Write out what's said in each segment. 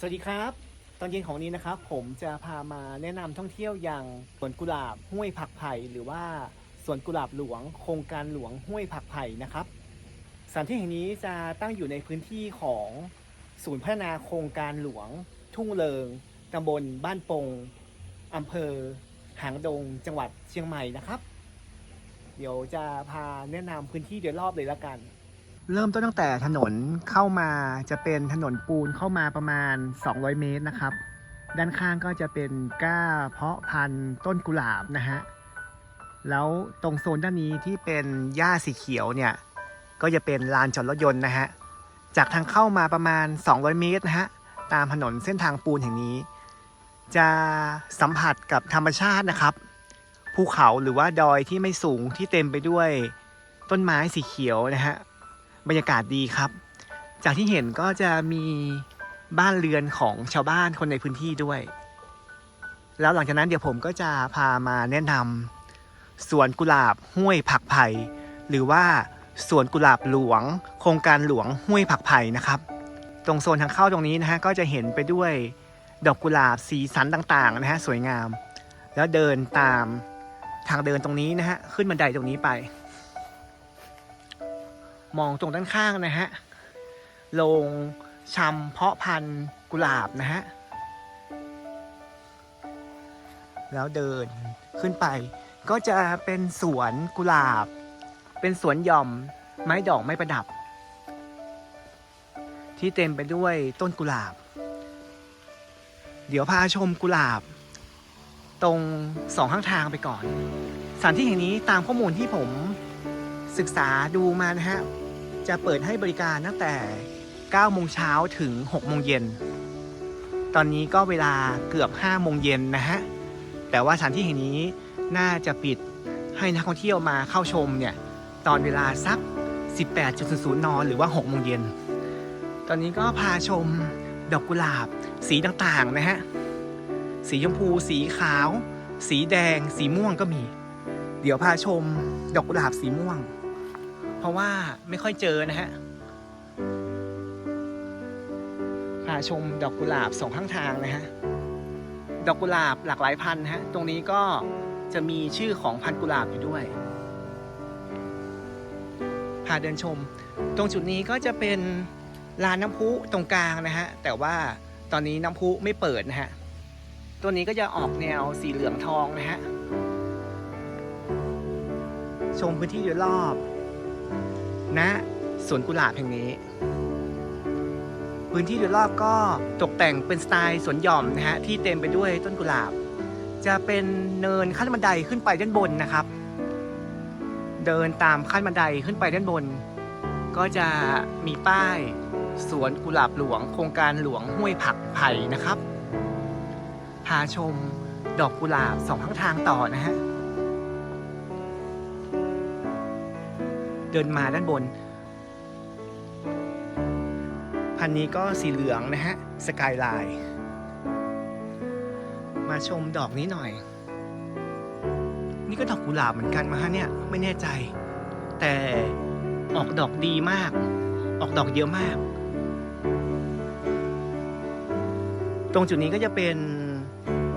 สวัสดีครับ ตอนเย็นของนี้นะครับ ผมจะพามาแนะนำท่องเที่ยวอย่างสวนกุหลาบห้วยผักไผ่หรือว่าสวนกุหลาบหลวง โครงการหลวงห้วยผักไผ่นะครับสถานที่แห่งนี้จะตั้งอยู่ในพื้นที่ของศูนย์พัฒนาโครงการหลวง ทุ่งเลิงตำบลบ้านปงอำเภอ หางดง จังหวัดเชียงใหม่นะครับ เดี๋ยวจะพาแนะนำพื้นที่โดยรอบเลยละกัน เริ่มต้นตั้งแต่ถนนเข้ามาจะเป็นถนนปูนเข้ามาประมาณ 200 เมตรนะครับ ด้านข้างก็จะเป็นก้าเพาะพันธุ์ต้นกุหลาบนะฮะ แล้วตรงโซนด้านนี้ที่เป็นหญ้าสีเขียวเนี่ย ก็จะเป็นลานจอดรถยนต์นะฮะ จากทางเข้ามาประมาณ 200 เมตรนะฮะ ตามถนนเส้นทางปูนแห่งนี้ จะสัมผัสกับธรรมชาตินะครับ ภูเขาหรือว่าดอยที่ไม่สูงที่เต็มไปด้วยต้นไม้สีเขียวนะฮะ บรรยากาศดีครับ จากที่เห็นก็จะมีบ้านเรือนของชาวบ้านคนในพื้นที่ด้วย แล้วหลังจากนั้นเดี๋ยวผมก็จะพามาแนะนำสวนกุหลาบห้วยผักไผ่หรือว่าสวนกุหลาบหลวง โครงการหลวงห้วยผักไผ่นะครับ ตรงโซนทางเข้าตรงนี้นะฮะก็จะเห็นไปด้วยดอกกุหลาบสีสันต่างๆนะฮะสวยงาม แล้วเดินตามทางเดินตรงนี้นะฮะขึ้นบันไดตรงนี้ไป มองตรงด้านข้างนะฮะโรงชำเพาะพันธุ์กุหลาบนะฮะ แล้วเดินขึ้นไป ก็จะเป็นสวนกุหลาบ เป็นสวนหย่อมไม้ดอกไม้ประดับ ที่เต็มไปด้วยต้นกุหลาบ เดี๋ยวพาชมกุหลาบ ตรงสองข้างทางไปก่อนสถานที่แห่งนี้ตามข้อมูลที่ผม ศึกษาดูมานะฮะ จะเปิดให้บริการตั้งแต่ 9 โมงเช้าถึง 6 โมงเย็น ตอนนี้ก็เวลาเกือบ 5 โมงเย็นนะฮะ แต่ว่าสถานที่แห่งนี้น่าจะปิดให้นักท่องเที่ยวมาเข้าชมเนี่ย ตอนเวลาสัก 18.00 น หรือว่า 6 โมงเย็น ตอนนี้ก็พาชมดอกกุหลาบสีต่างๆนะฮะ สีชมพู สีขาว สีแดง สีม่วงก็มี เดี๋ยวพาชมดอกกุหลาบสีม่วง เพราะว่าไม่ค่อยเจอนะฮะพาชมดอกกุหลาบสองข้างทางนะฮะ ดอกกุหลาบหลากหลายพันธุ์ฮะ ตรงนี้ก็จะมีชื่อของพันธุ์กุหลาบอยู่ด้วย พาเดินชม ตรงจุดนี้ก็จะเป็นลานน้ำพุตรงกลางนะฮะ แต่ว่าตอนนี้น้ำพุไม่เปิดนะฮะ ตัวนี้ก็จะออกแนวสีเหลืองทองนะฮะ ชมพื้นที่โดยรอบ ณสวนกุหลาบแห่งนี้ พื้นที่โดยรอบก็ตกแต่งเป็นสไตล์สวนหย่อมนะฮะที่เต็มไปด้วยต้นกุหลาบ จะเป็นเนินขั้นบันไดขึ้นไปด้านบนนะครับ เดินตามขั้นบันไดขึ้นไปด้านบน ก็จะมีป้ายสวนกุหลาบหลวง โครงการหลวงห้วยผักไผ่นะครับ พาชมดอกกุหลาบสองข้างทางต่อนะฮะ เดินมาด้านบน พันนี้ก็สีเหลืองนะฮะ สกายไลน์มาชมดอกนี้หน่อย นี่ก็ดอกกุหลาบเหมือนกันมาฮะเนี่ย ไม่แน่ใจ แต่ออกดอกดีมาก ออกดอกเยอะมาก ตรงจุดนี้ก็จะเป็น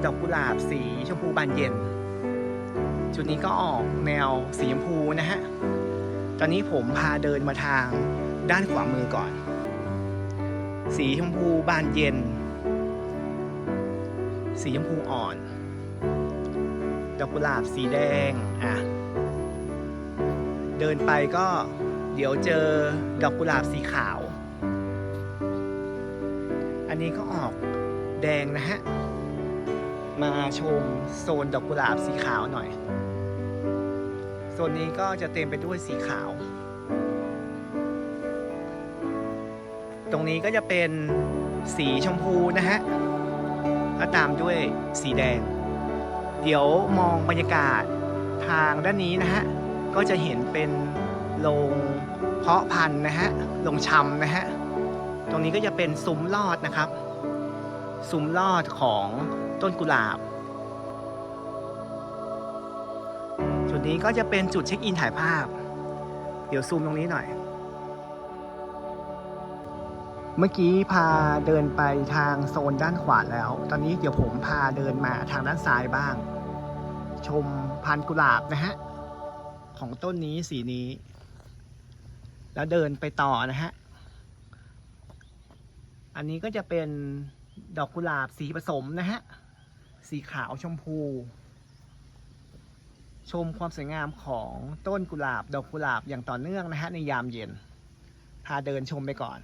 ดอกกุหลาบสีชมพูบานเย็น จุดนี้ก็ออกแนวสีชมพูนะฮะ ตอนนี้ผมพาเดินมาทางด้านขวามือก่อน สีชมพูบานเย็น สีชมพูอ่อน ดอกกุหลาบสีแดง อะ เดินไปก็เดี๋ยวเจอดอกกุหลาบสีขาว อันนี้ก็ออกแดงนะฮะ มาชมโซนดอกกุหลาบสีขาวหน่อย โซนนี้ก็จะเต็มไปด้วยสีขาว ตรงนี้ก็จะเป็นสีชมพูนะฮะแล้วตามด้วยสีแดง เดี๋ยวมองบรรยากาศทางด้านนี้นะฮะ ก็จะเห็นเป็นโรงเพาะพันธุ์นะฮะโรงชำนะฮะ ตรงนี้ก็จะเป็นซุ้มลอดนะครับ ซุ้มลอดของต้นกุหลาบ นี้ก็จะเป็นจุดเช็คอินถ่ายภาพ เดี๋ยวซูมตรงนี้หน่อย เมื่อกี้พาเดินไปทางโซนด้านขวาแล้ว ตอนนี้เดี๋ยวผมพาเดินมาทางด้านซ้ายบ้าง ชมพันกุหลาบนะฮะ ของต้นนี้สีนี้ แล้วเดินไปต่อนะฮะ อันนี้ก็จะเป็นดอกกุหลาบสีผสมนะฮะ สีขาวชมพู ชมความสวยงามของต้นกุหลาบ ดอกกุหลาบอย่างต่อเนื่องนะฮะในยามเย็น พาเดินชมไปก่อน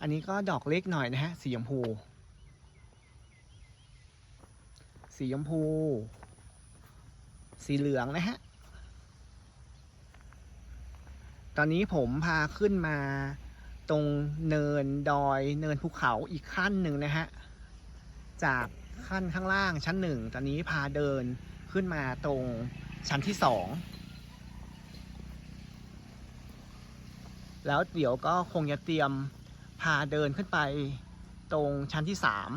อันนี้ก็ดอกเล็กหน่อยนะฮะสีชมพู สีชมพู สีเหลืองนะฮะ ตอนนี้ผมพาขึ้นมาตรงเนินดอยเนินภูเขาอีกขั้นหนึ่งนะฮะ จาก ขั้นข้างล่างชั้นหนึ่งตอนนี้พาเดินขึ้นมาตรงชั้นที่สองแล้วเดี๋ยวก็คงจะเตรียมพาเดินขึ้นไปตรงชั้นที่สาม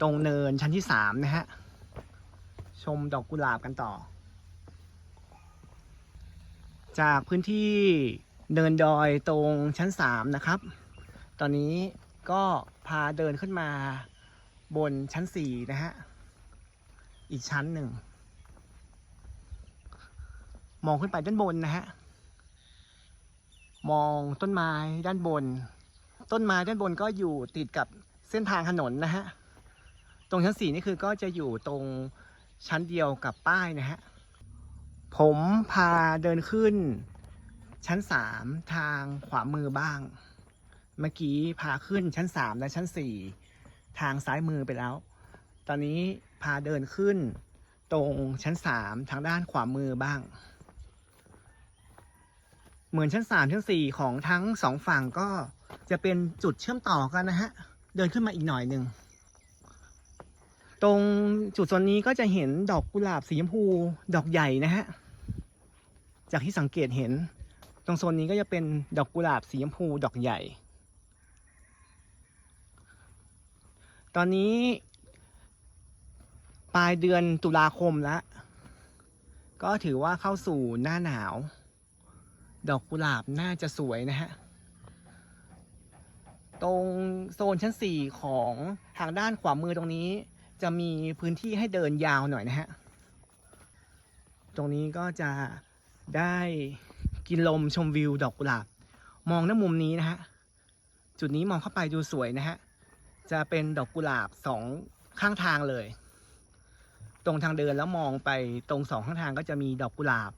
ตรงเนินชั้นที่สามนะฮะ ชมดอกกุหลาบกันต่อ จากพื้นที่เนินดอยตรงชั้นสามนะครับ ตอนนี้ ก็พาเดินขึ้นมาบนชั้นสี่นะฮะ อีกชั้นหนึ่ง มองขึ้นไปด้านบนนะฮะ มองต้นไม้ด้านบน ต้นไม้ด้านบนก็อยู่ติดกับเส้นทางถนนนะฮะ ตรงชั้นสี่นี่คือก็จะอยู่ตรงชั้นเดียวกับป้ายนะฮะ ผมพาเดินขึ้นชั้นสามทางขวามือบ้าง เมื่อกี้พาขึ้นชั้นสามและชั้นสี่ทางซ้ายมือไปแล้ว ตอนนี้พาเดินขึ้นตรงชั้นสามทางด้านขวามือบ้าง เหมือนชั้นสามชั้นสี่ของทั้งสองฝั่งก็จะเป็นจุดเชื่อมต่อกันนะฮะ เดินขึ้นมาอีกหน่อยหนึ่ง ตรงจุดโซนนี้ก็จะเห็นดอกกุหลาบสีชมพูดอกใหญ่นะฮะ จากที่สังเกตเห็น ตรงโซนนี้ก็จะเป็นดอกกุหลาบสีชมพูดอกใหญ่ ตอนนี้ ปลายเดือนตุลาคมแล้ว ก็ถือว่าเข้าสู่หน้าหนาว ดอกกุหลาบน่าจะสวยนะฮะ ตรงโซนชั้นสี่ของทางด้านขวามือตรงนี้ จะมีพื้นที่ให้เดินยาวหน่อยนะฮะ ตรงนี้ก็จะได้กินลมชมวิวดอกกุหลาบ มองหน้ามุมนี้นะฮะ จุดนี้มองเข้าไปดูสวยนะฮะ จะเป็นดอกกุหลาบสองข้างทางเลย ตรงทางเดินแล้วมองไปตรงสองข้างทางก็จะมีดอกกุหลาบ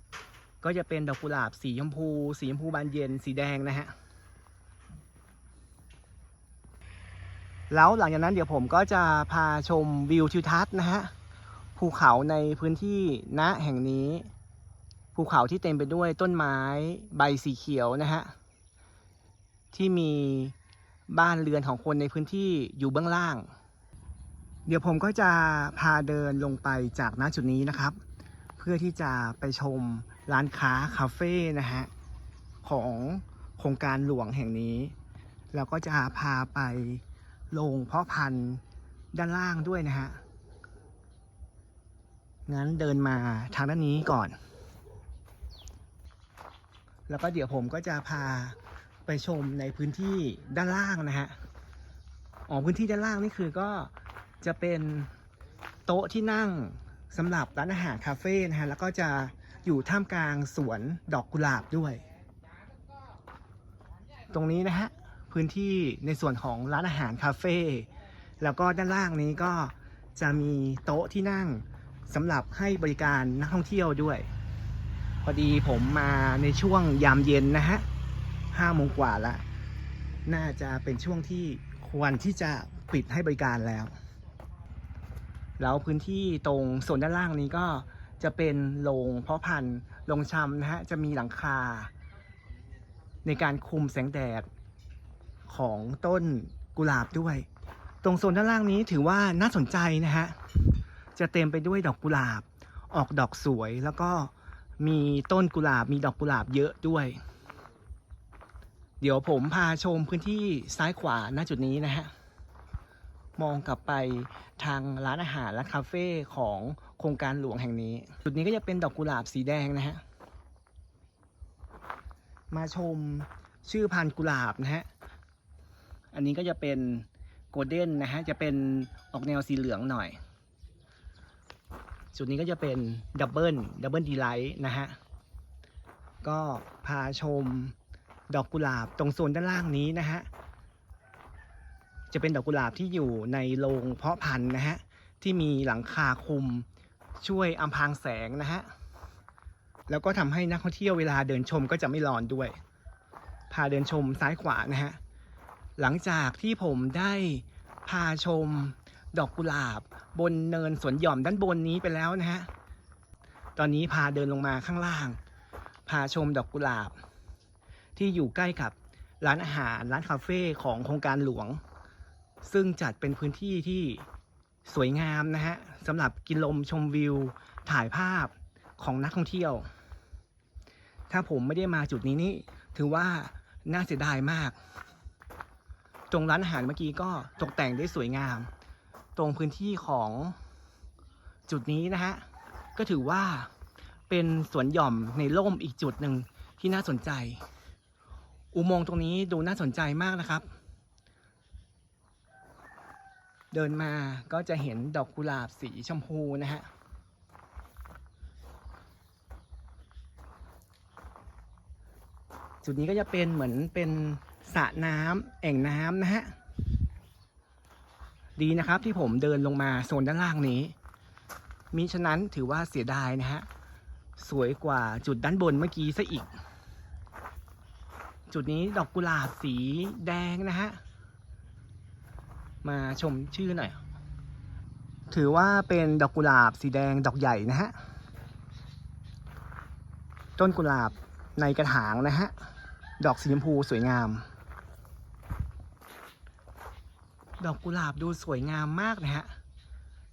ก็จะเป็นดอกกุหลาบสีชมพู สีชมพูบานเย็นสีแดงนะฮะแล้วหลังจากนั้นเดี๋ยวผมก็จะพาชมวิวทิวทัศน์นะฮะภูเขาในพื้นที่ณแห่งนี้ ภูเขาที่เต็มไปด้วยต้นไม้ใบสีเขียวนะฮะที่มี บ้านเรือนของคนในพื้นที่อยู่เบื้องล่าง เดี๋ยวผมก็จะพาเดินลงไปจากณจุดนี้นะครับ เพื่อที่จะไปชมร้านค้าคาเฟ่นะฮะของโครงการหลวงแห่งนี้ แล้วก็จะพาไปโรงเพาะพันธุ์ด้านล่างด้วยนะฮะงั้นเดินมาทางด้านนี้ก่อน แล้วก็เดี๋ยวผมก็จะพา ไปชมในพื้นที่ด้านล่างนะฮะอ๋อพื้นที่ด้านล่างนี่คือก็จะเป็นโต๊ะที่นั่งสำหรับร้านอาหารคาเฟ่นะฮะแล้วก็จะอยู่ท่ามกลางสวนดอกกุหลาบด้วย ตรงนี้นะฮะพื้นที่ในส่วนของร้านอาหารคาเฟ่แล้วก็ด้านล่างนี้ก็จะมีโต๊ะที่นั่งสำหรับให้บริการนักท่องเที่ยวด้วย พอดีผมมาในช่วงยามเย็นนะฮะ ห้าโมงกว่าละน่าจะเป็นช่วงที่ควรที่จะปิดให้บริการแล้ว แล้วพื้นที่ตรงโซนด้านล่างนี้ก็จะเป็นโรงเพาะพันธุ์โรงชำนะฮะ จะมีหลังคา ในการคุมแสงแดดของต้นกุหลาบด้วย ตรงโซนด้านล่างนี้ถือว่าน่าสนใจนะฮะ จะเต็มไปด้วยดอกกุหลาบ ออกดอกสวยแล้วก็มีต้นกุหลาบมีดอกกุหลาบเยอะด้วย เดี๋ยวผมพาชมพื้นที่ซ้ายขวาณจุดนี้นะฮะ มองกลับไปทางร้านอาหารและคาเฟ่ของโครงการหลวงแห่งนี้ จุดนี้ก็จะเป็นดอกกุหลาบสีแดงนะฮะ มาชมชื่อพันกุหลาบนะฮะ อันนี้ก็จะเป็นโกลเด้นนะฮะ จะเป็นออกแนวสีเหลืองหน่อย จุดนี้ก็จะเป็นดับเบิลดับเบิลดีไลท์นะฮะ ก็พาชม ดอกกุหลาบตรงโซนด้านล่างนี้นะฮะจะเป็นดอกกุหลาบที่อยู่ในโรงเพาะพันธุ์นะฮะที่มีหลังคาคุมช่วยอำพรางแสงนะฮะแล้วก็ทำให้นักท่องเที่ยวเวลาเดินชมก็จะไม่ร้อนด้วย พาเดินชมซ้ายขวานะฮะหลังจากที่ผมได้พาชมดอกกุหลาบบนเนินสวนหย่อมด้านบนนี้ไปแล้วนะฮะตอนนี้พาเดินลงมาข้างล่าง พาชมดอกกุหลาบ ที่อยู่ใกล้กับร้านอาหารร้านคาเฟ่ของโครงการหลวง ซึ่งจัดเป็นพื้นที่ที่สวยงามนะฮะสำหรับกินลมชมวิวถ่ายภาพของนักท่องเที่ยว ถ้าผมไม่ได้มาจุดนี้นี่ถือว่าน่าเสียดายมาก ตรงร้านอาหารเมื่อกี้ก็ตกแต่งได้สวยงาม ตรงพื้นที่ของจุดนี้นะฮะก็ถือว่าเป็นสวนหย่อมในร่มอีกจุดหนึ่งที่น่าสนใจ อุโมงค์ตรงนี้ดูน่าสนใจมากนะครับ เดินมาก็จะเห็นดอกกุหลาบสีชมพูนะฮะจุดนี้ก็จะเป็นเหมือนเป็นสระน้ำแอ่งน้ำนะฮะ ดีนะครับที่ผมเดินลงมาโซนด้านล่างนี้ มิฉะนั้นถือว่าเสียดายนะฮะ สวยกว่าจุดด้านบนเมื่อกี้ซะอีก จุดนี้ดอกกุหลาบสีแดงนะฮะ มาชมชื่อหน่อย ถือว่าเป็นดอกกุหลาบสีแดงดอกใหญ่นะฮะ ต้นกุหลาบในกระถางนะฮะ ดอกสีชมพูสวยงาม ดอกกุหลาบดูสวยงามมากนะฮะ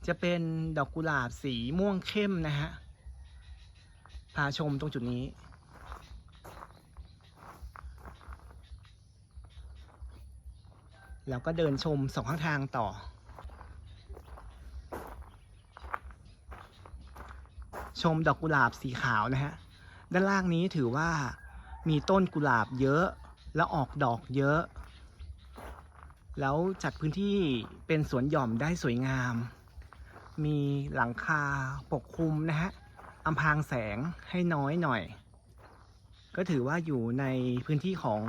จะเป็นดอกกุหลาบสีม่วงเข้มนะฮะ พาชมตรงจุดนี้ แล้วก็เดินชมสองข้างทางต่อ ชมดอกกุหลาบสีขาวนะฮะ ด้านล่างนี้ถือว่ามีต้นกุหลาบเยอะแล้วออกดอกเยอะ แล้วจัดพื้นที่เป็นสวนหย่อมได้สวยงาม มีหลังคาปกคลุมนะฮะอำพางแสงให้น้อยหน่อย ก็ถือว่าอยู่ในพื้นที่ของ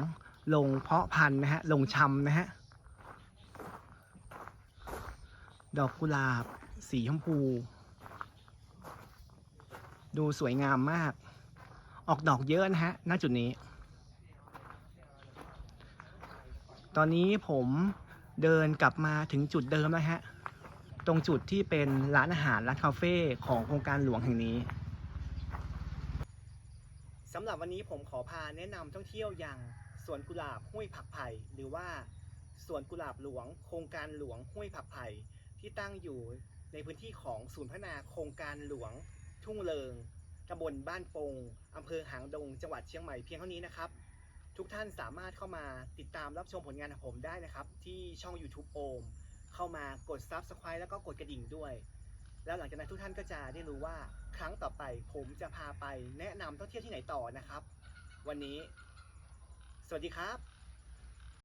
โรงเพาะพันธุ์นะฮะโรงชำนะฮะ ดอกกุหลาบ สีชมพู ดูสวยงามมาก ออกดอกเยอะนะฮะ ณ จุดนี้ ตอนนี้ผมเดินกลับมาถึงจุดเดิมแล้วฮะ ตรงจุดที่เป็นร้านอาหารร้านคาเฟ่ของโครงการหลวงแห่งนี้สำหรับวันนี้ผมขอพาแนะนำท่องเที่ยวอย่างสวนกุหลาบห้วยผักไผ่หรือว่าสวนกุหลาบหลวง โครงการหลวงห้วยผักไผ่ ที่ตั้งอยู่ในพื้นที่ของศูนย์พัฒนาโครงการหลวง ทุ่งเลิงตำบลบ้านโปงอำเภอหางดง จังหวัดเชียงใหม่เพียงเท่านี้นะครับ ทุกท่านสามารถเข้ามาติดตามรับชมผลงานของผมได้นะครับ ที่ช่อง YouTube โอม เข้ามากด Subscribe แล้วก็กดกระดิ่งด้วย แล้วหลังจากนั้นทุกท่านก็จะได้รู้ว่าครั้งต่อไปผมจะพาไปแนะนำท่องเที่ยวที่ไหนต่อนะครับ วันนี้ สวัสดีครับ